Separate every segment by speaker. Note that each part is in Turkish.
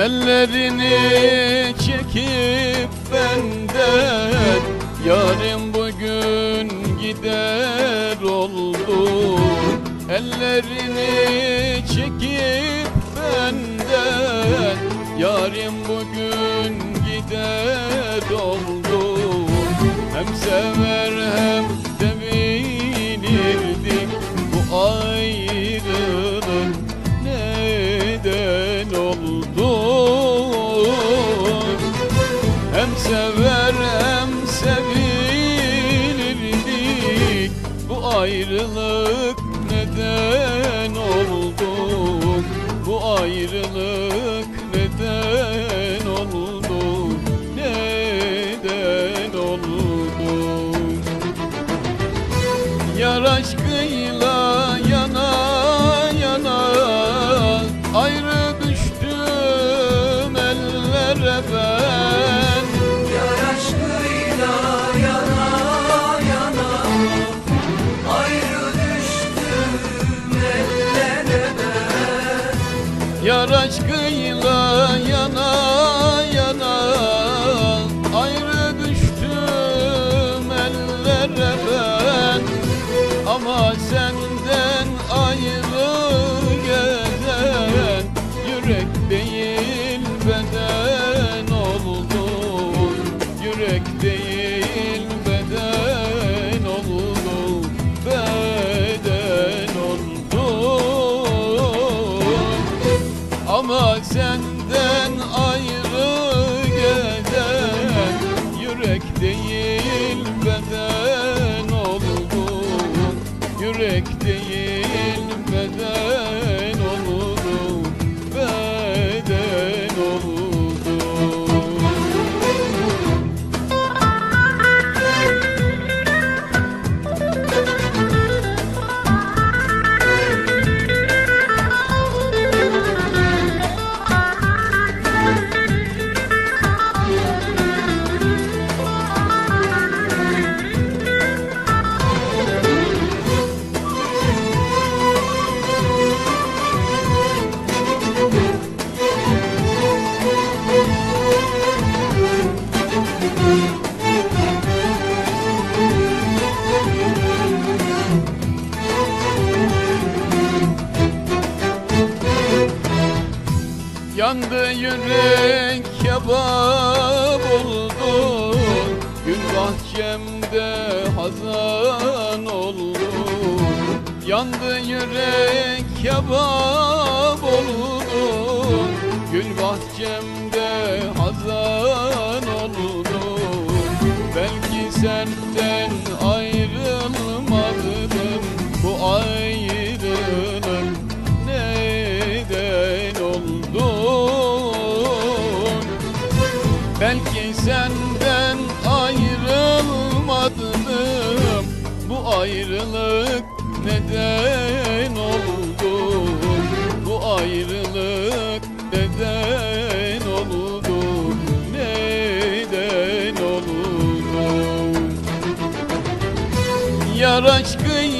Speaker 1: Ellerini çekip benden Yarim bugün gider oldu. Ellerini çekip benden Yarim bugün gider oldu. Hem sever hem Hem sever hem sevilirdik. Bu ayrılık neden oldu? Bu ayrılık neden oldu? Neden oldu? Yar aşkıyla yana
Speaker 2: Yar aşkıyla yana yana Ayrı düştüm ellere ben.
Speaker 1: Ama senden ayrı gezen Yürek değil beden oldu. Yürek değil ama senden ayrı gelen Yürek değil beden oldu. Yürek değil beden oldu Yandı yürek kebap oldu. Gül bahçemde hazan oldu. Yandı yürek kebap oldu. Gül bahçemde hazan oldu. Belki senden Belki senden ayrılmadım. Bu ayrılık neden oldu? Bu ayrılık neden oldu? Neden oldu? Yar aşkıyla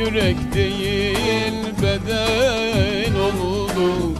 Speaker 1: Yürek değil beden oldu